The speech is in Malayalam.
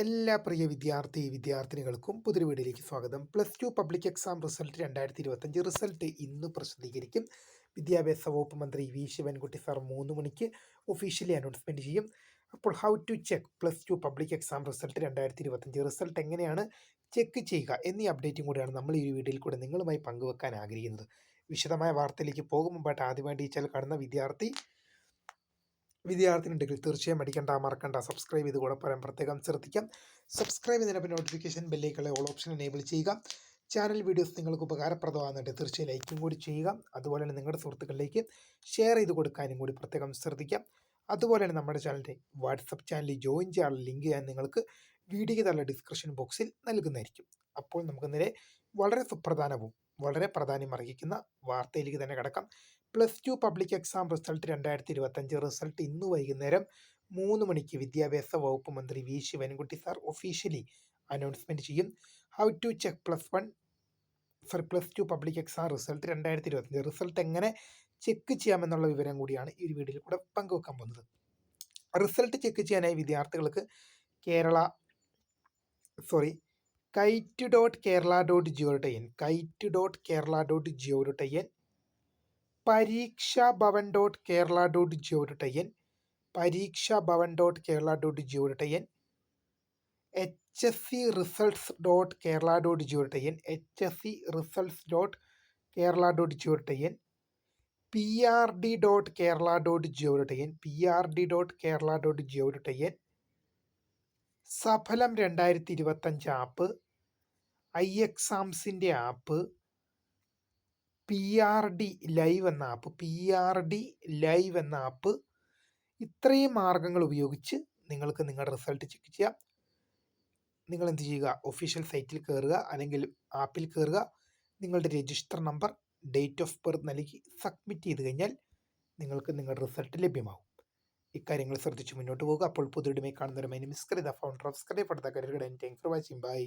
എല്ലാ പ്രിയ വിദ്യാർത്ഥി വിദ്യാർത്ഥിനികൾക്കും പുതിയ വീഡിയോയിലേക്ക് സ്വാഗതം. Plus two public exam result രണ്ടായിരത്തി ഇരുപത്തഞ്ച് റിസൾട്ട് ഇന്ന് പ്രസിദ്ധീകരിക്കും. വിദ്യാഭ്യാസ വകുപ്പ് മന്ത്രി വി. ശിവൻകുട്ടി സാർ മൂന്ന് മണിക്ക് ഒഫീഷ്യലി അനൗൺസ്മെന്റ് ചെയ്യും. അപ്പോൾ how to check plus two public exam result രണ്ടായിരത്തി ഇരുപത്തഞ്ച് റിസൾട്ട് എങ്ങനെയാണ് ചെക്ക് ചെയ്യുക എന്നീ അപ്ഡേറ്റും കൂടിയാണ് നമ്മൾ ഈ വീഡിയോയിൽ കൂടെ നിങ്ങളുമായി പങ്കുവെക്കാൻ ആഗ്രഹിക്കുന്നത്. വിശദമായ വാർത്തയിലേക്ക് പോകും. മുമ്പായിട്ട് ആദ്യമായിട്ട് ഈ ചാനൽ കാണുന്ന വിദ്യാർത്ഥി വിദ്യാർത്ഥിനുണ്ടെങ്കിൽ തീർച്ചയായും അടിക്കണ്ട മറക്കണ്ട. സബ്സ്ക്രൈബ് ചെയ്ത് കൂടെ പറയാൻ പ്രത്യേകം ശ്രദ്ധിക്കാം. സബ്സ്ക്രൈബ് ചെയ്തതിനൊപ്പം നോട്ടിഫിക്കേഷൻ ബെല്ലേക്കുള്ള ഓൾ ഓപ്ഷൻ എനേബിൾ ചെയ്യുക. ചാനൽ വീഡിയോസ് നിങ്ങൾക്ക് ഉപകാരപ്രദമാകുന്നുണ്ട്. തീർച്ചയായും ലൈക്കും കൂടി ചെയ്യുക. അതുപോലെ തന്നെ നിങ്ങളുടെ സുഹൃത്തുക്കളിലേക്ക് ഷെയർ ചെയ്ത് കൊടുക്കാനും കൂടി പ്രത്യേകം ശ്രദ്ധിക്കാം. അതുപോലെ തന്നെ നമ്മുടെ ചാനലിന്റെ വാട്സപ്പ് ചാനലിൽ ജോയിൻ ചെയ്യാനുള്ള ലിങ്ക് ഞാൻ നിങ്ങൾക്ക് വീഡിയോയ്ക്ക് തള്ള ഡിസ്ക്രിപ്ഷൻ ബോക്സിൽ നൽകുന്നതായിരിക്കും. അപ്പോൾ നമുക്ക് നേരെ വളരെ സുപ്രധാനവും വളരെ പ്രാധാന്യം അർഹിക്കുന്ന വാർത്തയിലേക്ക് തന്നെ കിടക്കാം. Plus two public exam result രണ്ടായിരത്തി ഇരുപത്തഞ്ച് റിസൾട്ട് ഇന്ന് വൈകുന്നേരം മൂന്ന് മണിക്ക് വിദ്യാഭ്യാസ വകുപ്പ് മന്ത്രി V. Sivankutty sir officially announcement ചെയ്യും. How to check plus one sorry plus two public exam result രണ്ടായിരത്തി ഇരുപത്തഞ്ച് റിസൾട്ട് എങ്ങനെ ചെക്ക് ചെയ്യാമെന്നുള്ള വിവരം കൂടിയാണ് ഈ ഒരു വീഡിയോയിൽ കൂടെ പങ്കുവെക്കാൻ പോകുന്നത്. റിസൾട്ട് ചെക്ക് ചെയ്യാനായി വിദ്യാർത്ഥികൾക്ക് Kerala sorry kite dot Kerala dot gov dot N kite dot Kerala dot gov dot in Pareeksha Bhavan dot Kerala dot gov dot I N Pareeksha Bhavan dot Kerala dot gov dot I N H S C results dot Kerala dot gov dot I N H S C results dot Kerala dot gov dot I N P R D dot Kerala dot gov dot I N P R D dot Kerala dot gov dot I N Saphalam രണ്ടായിരത്തി ഇരുപത്തഞ്ച് app. I എക്സാംസിന്റെ app. P R D live എന്ന app P R D live എന്ന ആപ്പ് ഇത്രയും മാർഗങ്ങൾ ഉപയോഗിച്ച് നിങ്ങൾക്ക് നിങ്ങളുടെ റിസൾട്ട് ചെക്ക് ചെയ്യാം. നിങ്ങൾ എന്ത് ചെയ്യുക ഒഫീഷ്യൽ സൈറ്റിൽ കയറുക അല്ലെങ്കിൽ ആപ്പിൽ കയറുക നിങ്ങളുടെ register number date of birth നൽകി സബ്മിറ്റ് ചെയ്ത് കഴിഞ്ഞാൽ നിങ്ങൾക്ക് നിങ്ങളുടെ റിസൾട്ട് ലഭ്യമാവും ഇക്കാര്യങ്ങൾ ശ്രദ്ധിച്ച് മുന്നോട്ട് പോകുക. അപ്പോൾ പുതിയടുമായി കാണുന്നവരുമായി മിസ്കറിത founder of പഠിത്ത career thanks for watching bye